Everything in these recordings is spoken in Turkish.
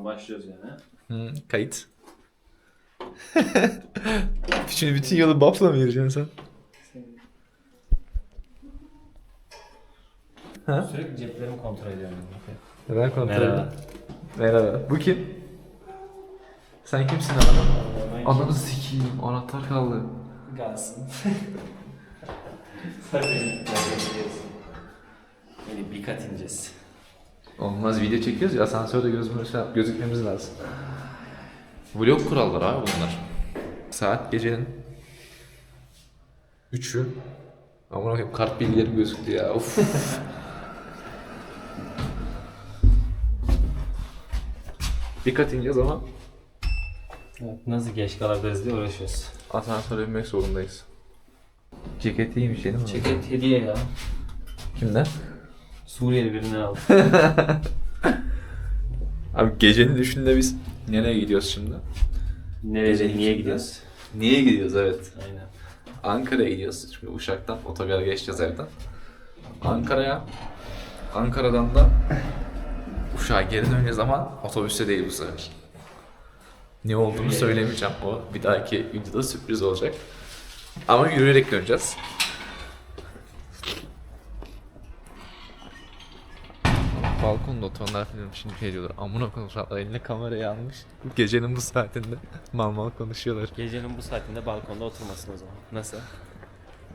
Tamam başlıyoruz yani. Hı, kayıt. Şimdi bütün yolu buff'la mı yürüyeceksin sen? Ha? Sürekli ceplerimi kontrol ediyorum. Ben kontrol Merhaba. edeyim. Merhaba. Bu kim? Sen kimsin adam? Ananı sikeyim. Anahtar kaldı. Kalsın. Hadi. Yine bir kat ineceğiz. Olmaz video çekiyoruz ya asansörde gözümüz gözükmemiz lazım. Vlog kuralları abi bunlar. Saat gecenin 3'ü. Aman koyayım kart bilgilerim gözüktü ya. Of. bir kat ineceğiz ama Evet, nasıl geç kalabiliriz diye uğraşıyoruz. asansöre binmek zorundayız. Ceket iyiymiş yeni mi? Ceket hediye ya. Kimden? Suriyeli birinden aldım. Abi gecenin düşünde biz nereye gidiyoruz şimdi? Nereye, Gecenin niye içinde. gidiyoruz? Niye gidiyoruz evet. Aynen. Ankara'ya gidiyoruz. Şimdi Uşak'tan otogara geçeceğiz evden. Ankara'ya. Ankara'dan da Uşak'a geri döneceğiz ama otobüste değil bu sefer. Ne olduğunu söylemeyeceğim. O bir dahaki videoda sürpriz olacak. Ama yürüyerek döneceğiz. Oturanlar falan şimdi şey diyorlar. Amına koyayım eline kamerayı almış. Gecenin bu saatinde mal mal konuşuyorlar. Gecenin bu saatinde balkonda oturmasın o zaman. Nasıl?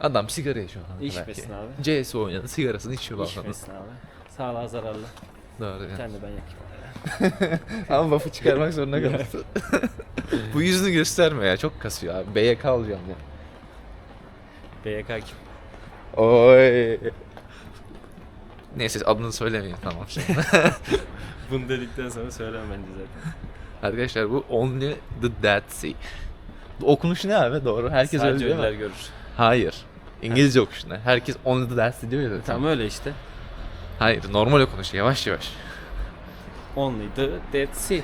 Adam sigara içiyor. kanka İçmesin belki. abi. CS oynadı sigarasını içiyor balkonda. İçmesin abi. Sağlığa zararlı. Doğru yani. Sen de ben yakayım. Ama buff'ı çıkarmak zorunda kaldı. Bu yüzünü gösterme ya çok kasıyor abi. BYK alacağım ya. BYK kim? Oy. Neyse adını söylemeyin tamam şimdi. Bunu dedikten sonra söylemem bence zaten. Arkadaşlar bu Only the Dead Sea. Bu okunuşu ne abi doğru? Herkes öyle Sadece diyor ölüler görür. Hayır. İngilizce okuşunda. Herkes Only the Dead Sea diyor ya zaten. Tam öyle işte. Hayır normal okunuş yavaş yavaş. Only the Dead Sea.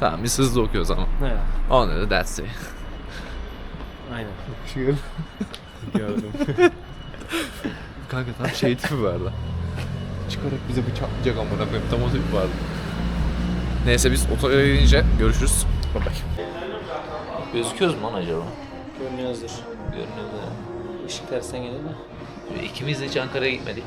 Tamam biz hızlı okuyoruz ama. Ne? Only the Dead Sea. Aynen. Gördüm. Kanka tam şey tipi vardı. Çıkarak bize bıçaklayacak amına koyayım. Tam o tip vardı. Neyse biz otogara gelince görüşürüz. Bye bye. Gözüküyoruz mu lan acaba? Görünüyoruzdur. Görünüyoruz Işık tersten gelir mi? ya. İkimiz de hiç Ankara'ya gitmedik.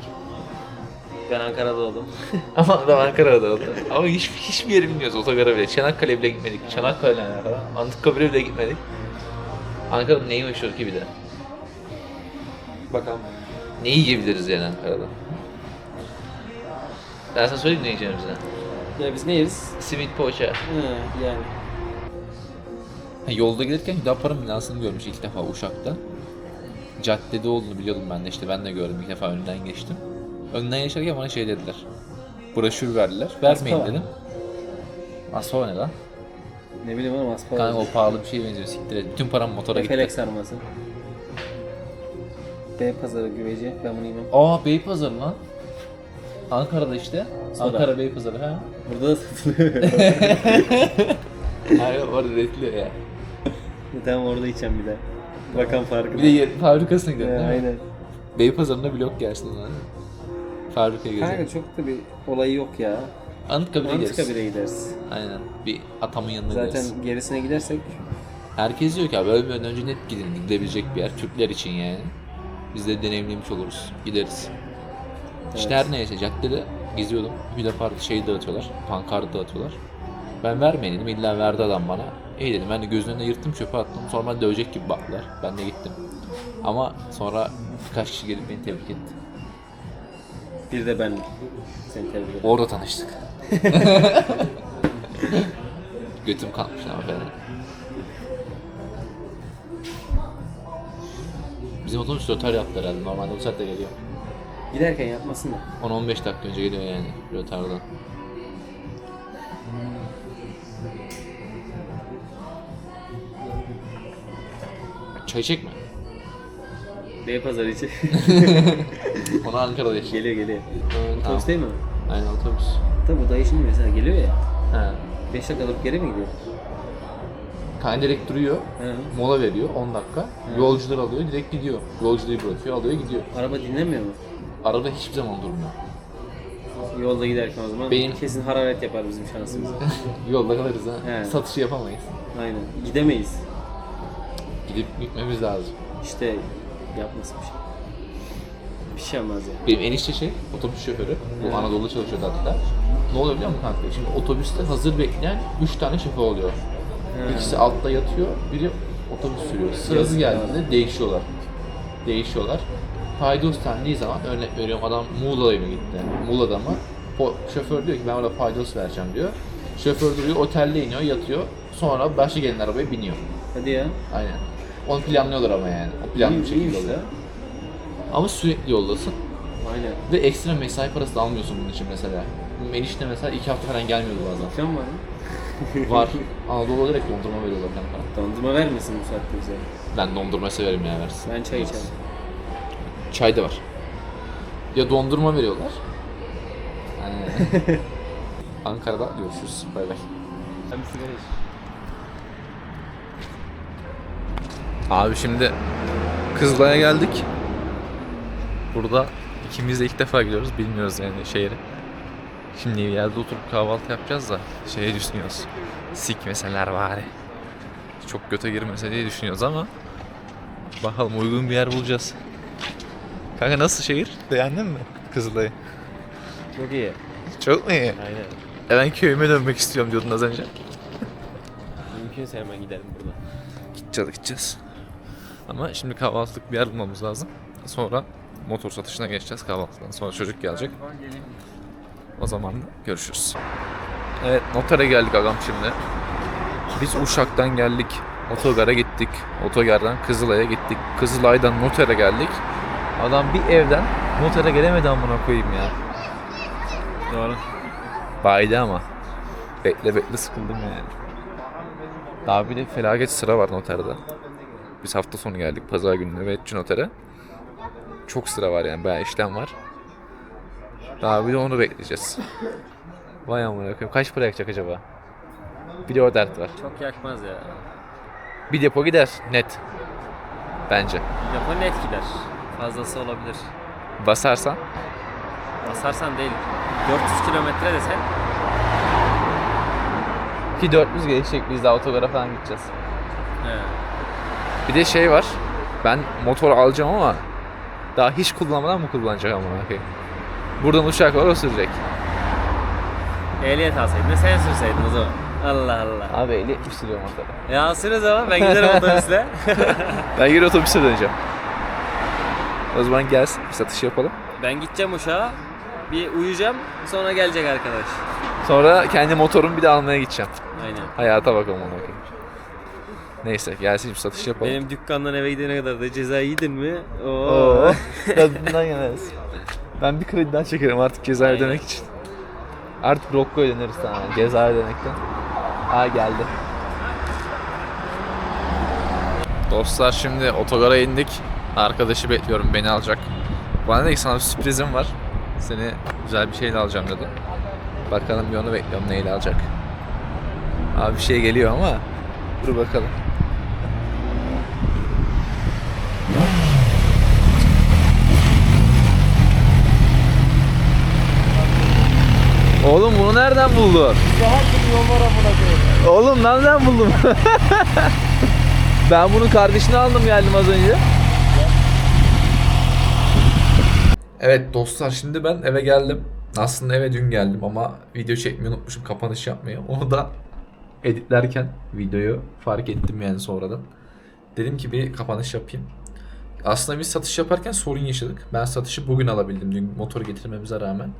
Ben Ankara'da oldum. Ama adam Ankara'da oldu. Ama hiç, hiçbir yeri bilmiyoruz otogara bile. Çanakkale bile gitmedik. Çanakkale ne kadar? Anıtkabir'e bile gitmedik. Ankara'nın neyi meşhur ki bir de? Bakalım. Ne yiyebiliriz yani Ankara'da? Ben sana söyleyeyim ne yiyeceğimizi. Ya biz ne yeriz? Simit poğaça. Hı, yani. Ha, Yolda gelirken Hüdapar'ın binasını görmüş ilk defa Uşak'ta. Caddede olduğunu biliyordum ben de işte ben de gördüm ilk defa önünden geçtim. Önden geçerken bana şey dediler. Broşür verdiler. Vermeyin Aspava. dedim. Aspava ne lan? Ne bileyim oğlum asfalt. Kanka o pahalı bir şeye benziyor siktir et. Bütün param motora gitti. Felek sarması. B pazarı güveci. Ben bunu yemem. Aa Beypazarı lan. Ankara'da işte. Soda. Ankara Beypazarı ha. Burada da satılıyor. Hayır orada üretiliyor ya. tamam orada içeceğim bir de. Bakan farkı. Bir de yer, fabrikasına gidelim değil mi? aynen. Beypazarı'nda blok gelsin lan. Fabrikaya gezelim. Kanka çok da bir olayı yok ya. Anıtkabir'e gideriz. Anıtkabir'e gideriz. Aynen. Bir atamın yanına gideriz. Zaten gerisine gidersek Herkes diyor ki abi ölmeden önce net gidin gidebilecek bir yer Türkler için yani. Biz de deneyimlemiş oluruz. Gideriz. İşte Evet. her neyse caddede geziyordum. Hüdapar'da şey dağıtıyorlar. Pankart dağıtıyorlar. Ben vermeyin dedim. İlla verdi adam bana. İyi dedim. Ben de gözünün önüne yırttım çöpe attım. Sonra bana dövecek gibi baktılar. Ben de gittim. Ama sonra birkaç kişi gelip beni tebrik etti. bir de ben seni tebrik ederim. Orada tanıştık. Götüm kalkmış ama falan. Bizim otobüs rötar yaptı herhalde. Normalde bu saatte geliyor. Giderken yapmasın da. 10-15 dakika önce geliyor yani rötardan. Çay çekme. B pazarı için. Onu Ankara'da yaşıyor. geliyor geliyor. Tamam. Otobüs değil mi? Aynen otobüs. Tabi bu dayı şimdi mesela geliyor ya. He. 5 dakika alıp geri mi gidiyor? Kanka direkt duruyor. He. Mola veriyor 10 dakika. Yolcular alıyor direkt gidiyor. Yolcuları bırakıyor alıyor gidiyor. Araba dinlemiyor mu? Araba hiçbir zaman durmuyor. Yolda giderken o zaman Benim- kesin hararet yapar bizim şansımıza. Yolda kalırız ha. He. Satışı yapamayız. Aynen. Gidemeyiz. Gidip gitmemiz lazım. İşte yapmasın bir şey. Bir şey olmaz ya. Benim enişte şey, otobüs şoförü. Bu Anadolu'da çalışıyordu hatta. Ne oluyor biliyor musun kanka? Şimdi otobüste hazır bekleyen 3 tane şoför oluyor. İkisi altta yatıyor, biri otobüs sürüyor. Sırası geldiğinde değişiyorlar. Değişiyorlar. Paydos dendiği zaman örnek veriyorum adam Muğla'ya mı gitti? Muğla'da mı? O şoför diyor ki ben orada paydos vereceğim diyor. Şoför duruyor, otelde iniyor, yatıyor. Sonra başka gelen arabaya biniyor. Hadi ya. Aynen. Onu planlıyorlar ama yani. O planlı bir İyi- şekilde iyiymiş oluyor. ya. Ama sürekli yoldasın. Aynen. Ve ekstra mesai parası da almıyorsun bunun için mesela. Enişte mesela iki hafta falan gelmiyordu bazen. Akşam var mı? Var. Anadolu'da direkt dondurma veriyorlar kanka. Dondurma vermesin bu saatte bize. Ben dondurma severim ya versin. Ben çay içerim. Çay da var. Ya dondurma veriyorlar. Ee, Ankara'da görüşürüz. Bay bay. Ben bir sigara iç. Abi şimdi Kızılay'a geldik. Burada ikimiz de ilk defa gidiyoruz. Bilmiyoruz yani şehri. Şimdi bir yerde oturup kahvaltı yapacağız da şeye düşünüyoruz. Sikmeseler bari. Çok göte girmese diye düşünüyoruz ama bakalım uygun bir yer bulacağız. Kanka nasıl şehir? Beğendin mi Kızılay'ı? Çok iyi. Çok mu iyi? Aynen. E ben köyüme dönmek istiyorum diyordun az önce. Mümkünse hemen gidelim burada. Gideceğiz gideceğiz. Ama şimdi kahvaltılık bir yer bulmamız lazım. Sonra motor satışına geçeceğiz kahvaltıdan. Sonra çocuk gelecek. O zaman da görüşürüz. Evet notere geldik agam şimdi. Biz Uşak'tan geldik. Otogara gittik. Otogardan Kızılay'a gittik. Kızılay'dan notere geldik. Adam bir evden notere gelemedi amına koyayım ya. Doğru. Baydı ama. Bekle bekle sıkıldım yani. Daha bir de felaket sıra var noterde. Biz hafta sonu geldik pazar günü nöbetçi notere. Çok sıra var yani bayağı işlem var. Daha bir de onu bekleyeceğiz. Vay amına koyayım. Kaç para yakacak acaba? Bir de o dert var. Çok yakmaz ya. Bir depo gider net. Bence. Depo net gider. Fazlası olabilir. Basarsan Basarsan değil. 400 kilometre desen. ki 400 geçecek biz daha otogara falan gideceğiz. He. Bir de şey var. Ben motor alacağım ama daha hiç kullanmadan mı kullanacak amına koyayım? Buradan uçak var o sürecek. Ehliyet alsaydın sen sürseydin o zaman. Allah Allah. Abi 50 70 sürüyor motor. Ya sür o zaman ben giderim otobüsle. Ben geri otobüse döneceğim. O zaman gelsin bir satış yapalım. ben gideceğim uşağa. Bir uyuyacağım sonra gelecek arkadaş. Sonra kendi motorumu bir de almaya gideceğim. Aynen. Hayata bakalım ona koyayım. Neyse gelsin bir satış yapalım. Benim dükkandan eve gidene kadar da ceza yedin mi? Oo. Oo. Tadından yemez. Ben bir kredi daha çekerim artık ceza Aynen. ödemek için. Artık Rocco'ya döneriz sana ceza ödemekten. Aa geldi. Dostlar şimdi otogara indik. Arkadaşı bekliyorum beni alacak. Bana dedi ki sana bir sürprizim var. Seni güzel bir şeyle alacağım dedi. Bakalım bir onu bekliyorum neyle alacak. Abi bir şey geliyor ama dur bakalım. Oğlum bunu nereden buldun? Oğlum nereden buldun? ben bunu kardeşine aldım geldim az önce. Evet dostlar şimdi ben eve geldim. Aslında eve dün geldim ama video çekmeyi unutmuşum kapanış yapmayı. Onu da editlerken videoyu fark ettim yani sonradan. Dedim ki bir kapanış yapayım. Aslında biz satış yaparken sorun yaşadık. Ben satışı bugün alabildim dün motoru getirmemize rağmen.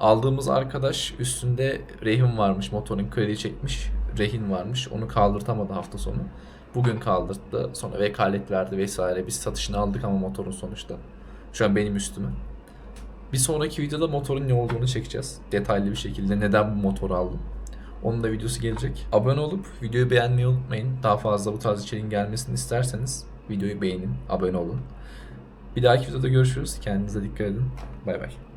Aldığımız arkadaş üstünde rehin varmış. Motorun kredi çekmiş. Rehin varmış. Onu kaldırtamadı hafta sonu. Bugün kaldırttı. Sonra vekalet verdi vesaire. Biz satışını aldık ama motorun sonuçta. Şu an benim üstüme. Bir sonraki videoda motorun ne olduğunu çekeceğiz. Detaylı bir şekilde. Neden bu motoru aldım. Onun da videosu gelecek. Abone olup videoyu beğenmeyi unutmayın. Daha fazla bu tarz içeriğin gelmesini isterseniz videoyu beğenin, abone olun. Bir dahaki videoda görüşürüz. Kendinize dikkat edin. Bay bay.